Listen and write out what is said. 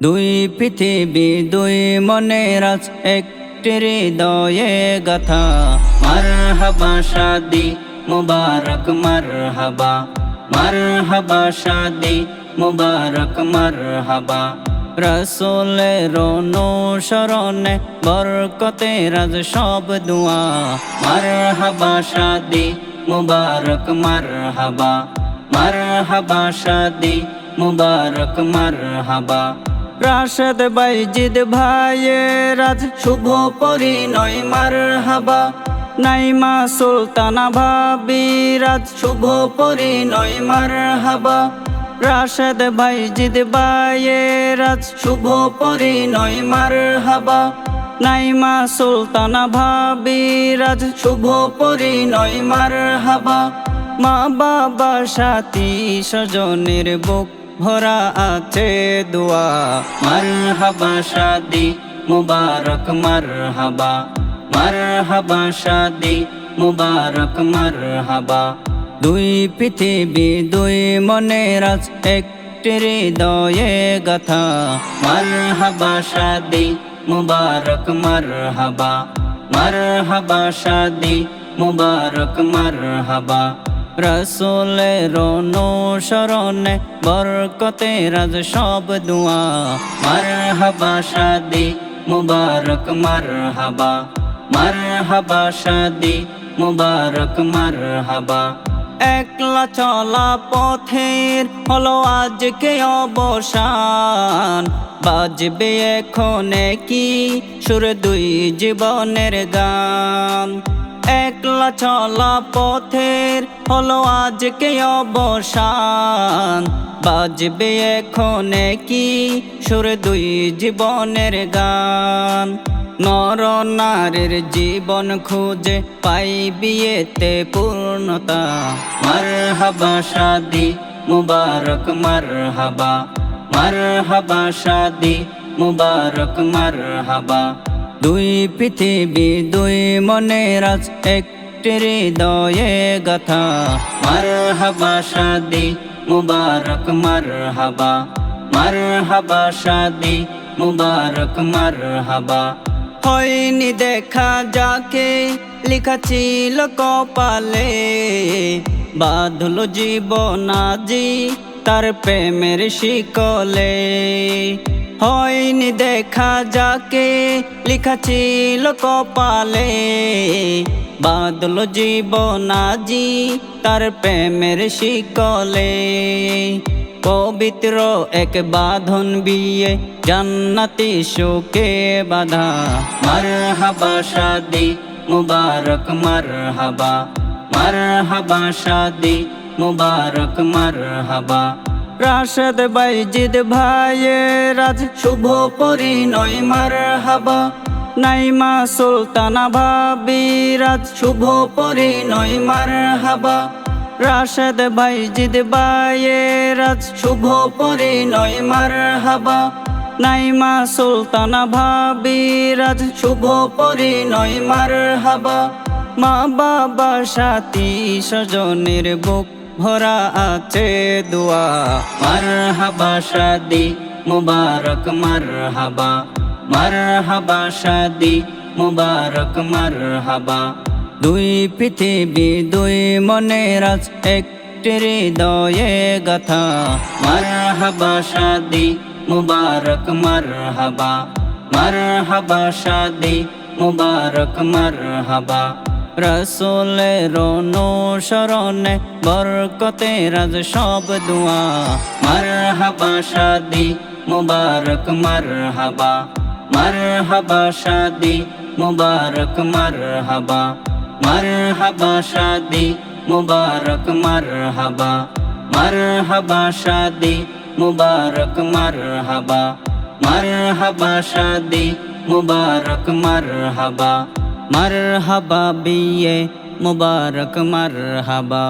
দুই পৃথিবী, দুই মনের আজ, একটি হৃদয়ে গাথা। মার হাবা শাদি মুবারক মার হাবা মার হাবা শাদি মুবারক মার হাবা রসোলের অনুসরণে বরকতে রাজ সব দুয়া। মার হাবা শাদি মুবারক মার হাবা মার হাবা শাদি মুবারক মার হাবা রাশেদ বাইজিদ ভাইয়ে রাজ শুভ পরিণয় মার হাবা নাইমা সুলতানা ভাবি রাজ শুভ পরিণয় মার হাবা রাশেদ ভাইজিদ ভাইয়ে রাজ শুভ পরিণয় মার হাবা নাইমা সুলতানা ভাবি রাজ শুভ পরিণয় মার হাবা মা বাবা সাথী স্বজনের বুক ভরা আছে দোয়া। মার হাবা শাদি, মুবারক মার হাবা মার হাবা শাদি, মুবারক মার হাবা দুই পৃথিবী, দুই মনের আজ একটি হৃদয়ে গাথা। মার হাবা শাদি, মুবারক মার হাবা মার হাবা শাদি, মুবারক মার হাবা রসোলের অনুসরণে বরকতে রাজ সব দুয়া। মার হাবা শাদি মুবারক মার হাবা মার হাবা শাদি মুবারক মার হাবা একলা চলা পথের হলো আজকে অবসান। বাজবে এখন কি সুর দুই জীবনের গান। একলা চলা পথের হলো আজকে অবসান। বাজবে এখন কি? সুর দুই জীবনের গান। নর নারীর জীবন খুঁজে পাই বিয়েতে পূর্ণতা। মার হাবা শাদি, মুবারক মার হাবা মার হাবা শাদি, মুবারক মার হাবা দুই পৃথিবী, দুই মনের আজ, একটি হৃদয়ে গাথা। মার হাবা শাদি, মুবারক মার হাবা মার হাবা শাদি, মুবারক মার হাবা হয়নি দেখা যাকে, লেখা ছিল কপালে। বাঁধল জীবনাজি তার প্রেমের শিকলে। হয়নি দেখা যাকে, লেখা ছিল কপালে। বাদল জীবনাজি তার প্রেমের শিকলে। পবিত্র এক বাঁধন বিয়ে, জান্নাতি শোকে বাধা। মার হাবা শাদি, মুবারক মার হাবা মার হাবা শাদি, মুবারক মার হাবা রাশেদ বাইজিদ ভাইয়ে রাজ শুভ পরিণয় মার হাবা নাইমা সুলতানা ভাবি রাজ শুভ পরিণয় মার হাবা রাশেদ বাইজিদ ভাইয়ে রাজ শুভ পরিণয় মার হাবা নাইমা সুলতানা ভাবি রাজ শুভ পরিণয় মার হাবা মা বাবা সাথী স্বজনের বুক ভরা আছে দোয়া। মার হাবা শাদি মুবারক মার হাবা মার হাবা শাদি মুবারক মার হাবা দুই পৃথিবী, দুই মনের আজ একটি হৃদয়ে গাথা। মার হাবা শাদি মুবারক মার হাবা মার হাবা শাদি মুবারক মার হাবা রসোলের অনুসরণে বরকতে রাজ সব দুয়া। মার হাবা শাদি মুবারক মার হাবা মার হাবা শাদি মুবারক মার হাবা মার হাবা শাদি মুবারক মার হাবা মার হাবা শাদি মুবারক মার হাবা মার হাবা শাদি মুবারক মার বিয়ে মুবারক মার হাবা